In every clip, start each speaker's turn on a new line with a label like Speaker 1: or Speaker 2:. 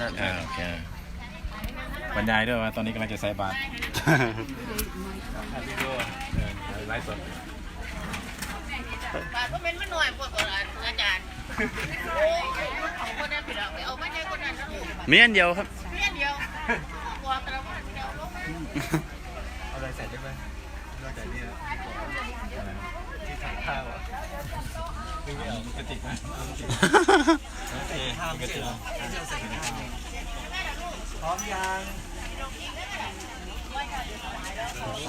Speaker 1: นั่น
Speaker 2: อ่าโอเคบรรยายด้วยว่าตอนนี้กำลังจะใส่บาตรวิดีโอไลฟ์สด
Speaker 3: บาทก็เป็นไม่หน่อยพวกอาจารย์โอ้ยของคนนั้นผิดแล้วไปเอาไม่ได้คนนั้นนะลูก
Speaker 1: มีอันเดียวครับ
Speaker 3: เพี้ยนเดียวบอกแต่ละวันเดียวลงมา
Speaker 2: เอาอะไรใส่ได้ไหม นอกจากนี้ที่ถังข้าวอะไม่เอากระติกไหมห้ามกระติกพร้อมยัง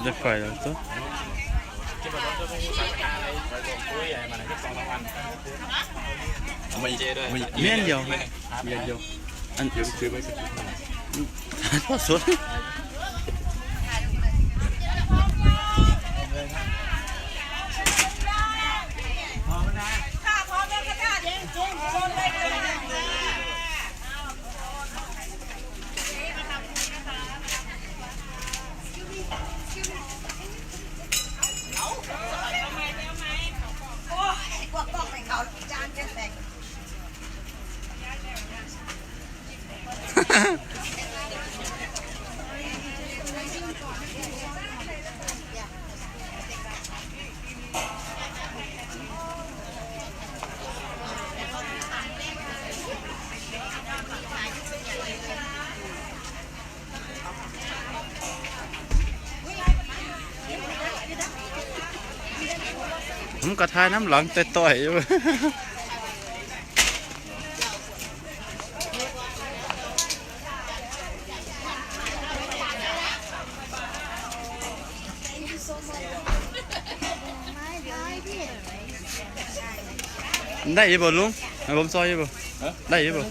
Speaker 1: จะปล่อยแล้วตัว
Speaker 2: คิดว่าต้องต้องมีสายการอะไรไปลงปุ้ยอะไรมาไหนก็สองสามวันเมาเจด้วย
Speaker 1: มีอันเดียว
Speaker 2: มีอันเดียว
Speaker 1: อัน
Speaker 2: เดียวซื้อไปสัก
Speaker 1: ทอดสด ผมก็ทายน้ำหลังแต่ต่อยอยู่ ได้อยี่บ่ลุงให้ผมซอยอยี่บ่ได้อยี่บ่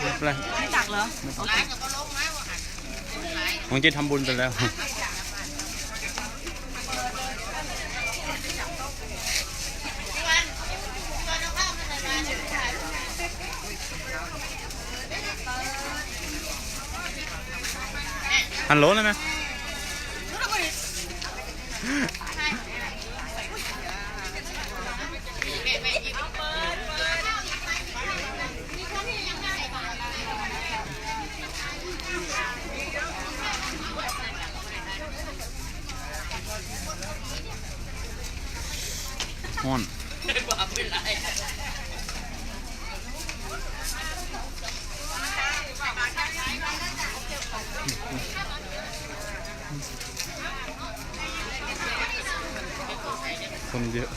Speaker 1: ไม่เป็นไร
Speaker 3: ไม่ตักเหรอ
Speaker 1: ของจีทำบุญไปแล้ว ฮัลโหลเลยไหมฮ้อน คนเยอะ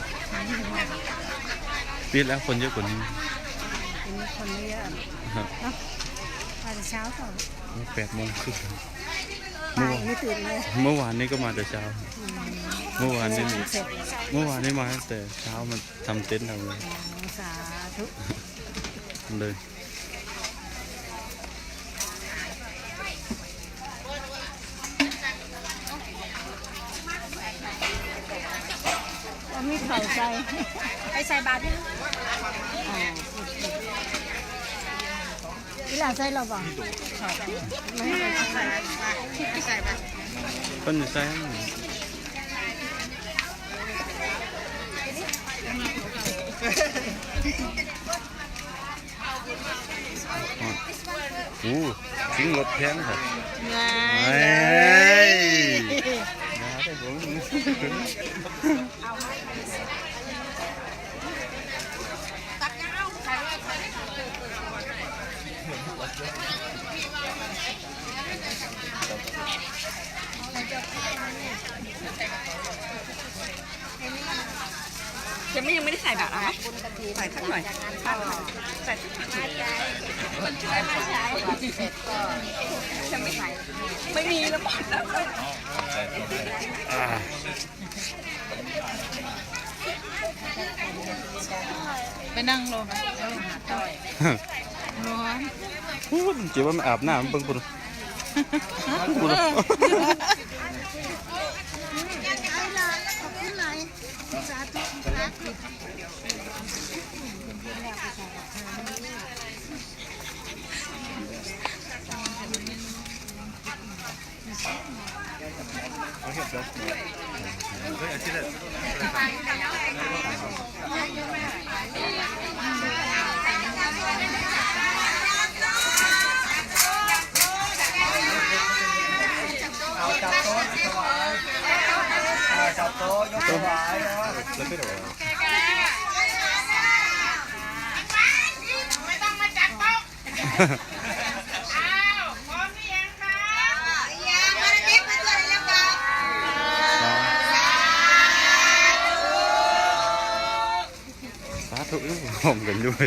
Speaker 1: ปีแล้วคนเยอะกว่านี้
Speaker 4: เป็นคนไม่เยอะ
Speaker 1: ครับ
Speaker 4: เนาะมาแต่เช้าก่อน
Speaker 1: แปดโมงครึ่ง
Speaker 4: บ่ายไม่ตื่นเลย
Speaker 1: เมื่อวานนี้ก็มาแต่เช้า เมื่อวานนี้
Speaker 4: เสร็จ
Speaker 1: เมื่อวานนี้มาตั้งแต่เช้ามาทำเต็นท์ทำอะไร
Speaker 4: สาธุ
Speaker 1: เลย
Speaker 4: เอามีเข่าใส่ไปใส่บาตรยังอ๋อเวลาใส่เราบอกไม่ให้ใส่
Speaker 3: ใส่ไป
Speaker 1: เพิ่นจะใช้ให้หน่อยโอ้ทิ้งรถแพงครับ
Speaker 4: ไง
Speaker 1: เฮ้ยนะแต่ ผม
Speaker 3: ยังไม่ยังไม่ได้ใส่บาทอาไหมใส่สักหน่อยใส่สักหน่อยจะไม่ใส่ไม่มีแล้วหมดแล้ว ไปนั่งลงต่อยร้อน
Speaker 1: พูดจีว่ามันอาบน้ำเบิ่งปุ่นปุ่น
Speaker 4: สาธุ
Speaker 2: เอา จับโต๊ะถวายเอาจับโต๊ะยกถวายนะ
Speaker 1: แล้วไม่โดน
Speaker 3: ไม่ต้องมาจับโต๊ะ
Speaker 1: สาธุลูกผมกันด้วย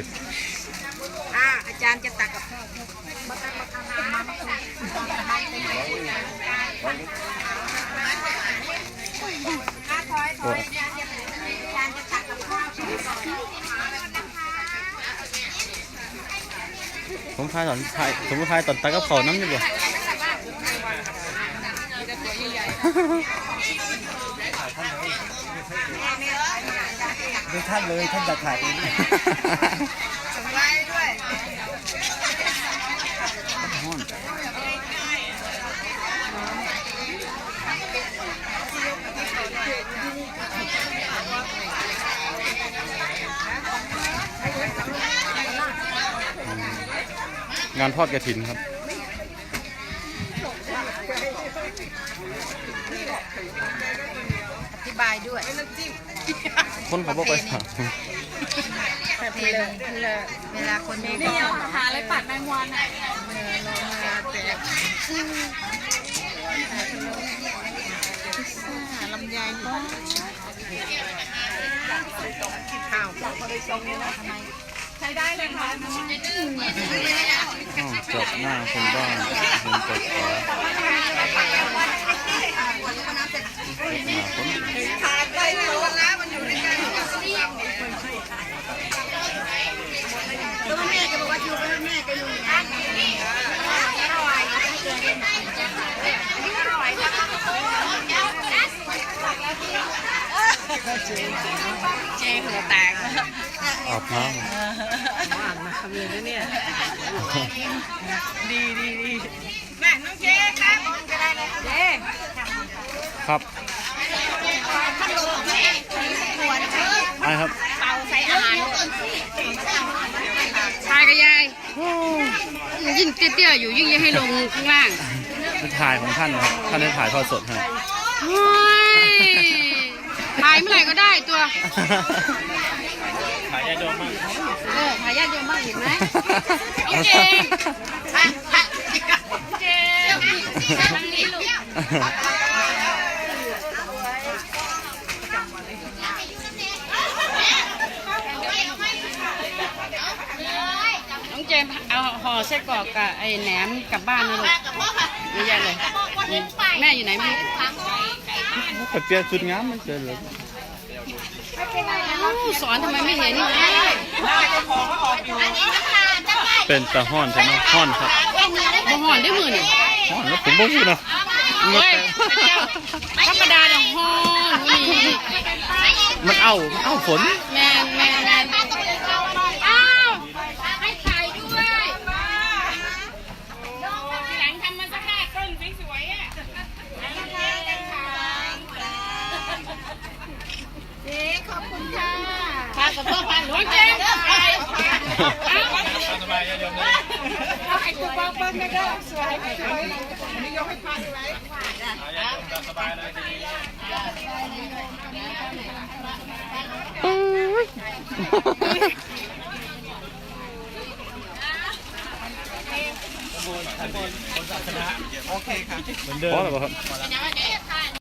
Speaker 4: อ่าอาจารย์จะตักกับข้าว
Speaker 1: ผมพายตอนพายผมพายตอนตากับเขาน้ำอยู่บ่
Speaker 2: ดูท่านเลยท่านจะถ่ายเอง
Speaker 1: ห้อนงานทอดกระถินครับ
Speaker 4: อธิบายด้วย
Speaker 1: คนเขาบอกไปถาม
Speaker 4: เวลาเวลาคนนี้ก็หาอะไรปัดแมงวันอะลำไยก็ข้าวเขาได้ทรงนี้นะทำไมใช้ได้เลยค่ะ
Speaker 1: อ้าวจบหน้าคนบ้านคนจบขอจบหน้าคน
Speaker 4: ขาดไปโดนแล้วมันอยู่ในการตัวแม่จะบอกว่าอยู่กับแม่จะอยู่อย่างนั้น เจ๊หัวแตก
Speaker 1: อาบน้
Speaker 4: อ่านมาคำเลยนะเนี่ย ดีดีดี
Speaker 3: แม่น้องเจ๊ครับจะได้เลย
Speaker 4: เจ๊ำ
Speaker 1: ครับ
Speaker 3: พัดลมแม่
Speaker 1: ไอ้ครับ
Speaker 3: เป่าใส่อาหาร
Speaker 5: ชายกับยายยิ่งเตี้ยๆอยู่ยิ่งจะให้ลงข้างล่าง
Speaker 1: เป็นถ่ายของท่านนะครับ ท่านได้ถ่ายทอดสดให้
Speaker 5: โอ้ยถ่ายเมื่อไหร่ ก็ได้ตัว
Speaker 2: ถ่ายยาดมมั้ง
Speaker 5: เออถ่ายญาติโยมบ้างเห็นไหม
Speaker 1: เอา
Speaker 5: เก่งเก่งทางนี้ลูกน้องเจมส์เอาห่อไส้กรอกกับไอ้แหนมกลับบ้านนะลูกเยอะแยะเลยนี่แม่อยู่ไหนไม่รู้
Speaker 1: ไปเปลี่ยนชุดงามมันเจอเลย
Speaker 5: เอ้า สอนทำไมไม่เห็น
Speaker 1: เป็นตะห้อนใช่ไหมห้อนครับ
Speaker 5: บ่ห่อนได้มือนี่
Speaker 1: ห้อนแล้วผมบอกอยู่นะ
Speaker 5: เฮ้ยธรรมดาเนี่ยห่อนนี่
Speaker 1: มันเอามันเอาฝน
Speaker 5: แมนแมนแมนอ้าวให้ถ่ายด้วยทีหลังทำมาสักห้าต้นสวยๆอะ
Speaker 4: เจ๊ขอบคุณค่ะ
Speaker 5: พากับพ่อพาหลวงเจมส์ไปเอา
Speaker 2: สบายยาดมเลย
Speaker 5: ไอาไอ้กูบ้าเบิ้งนะก็สวย
Speaker 2: ยาดมตามสบายเลยทีนี้โอเคค่ะเหมือนเดิ
Speaker 1: เพอะไรวครับ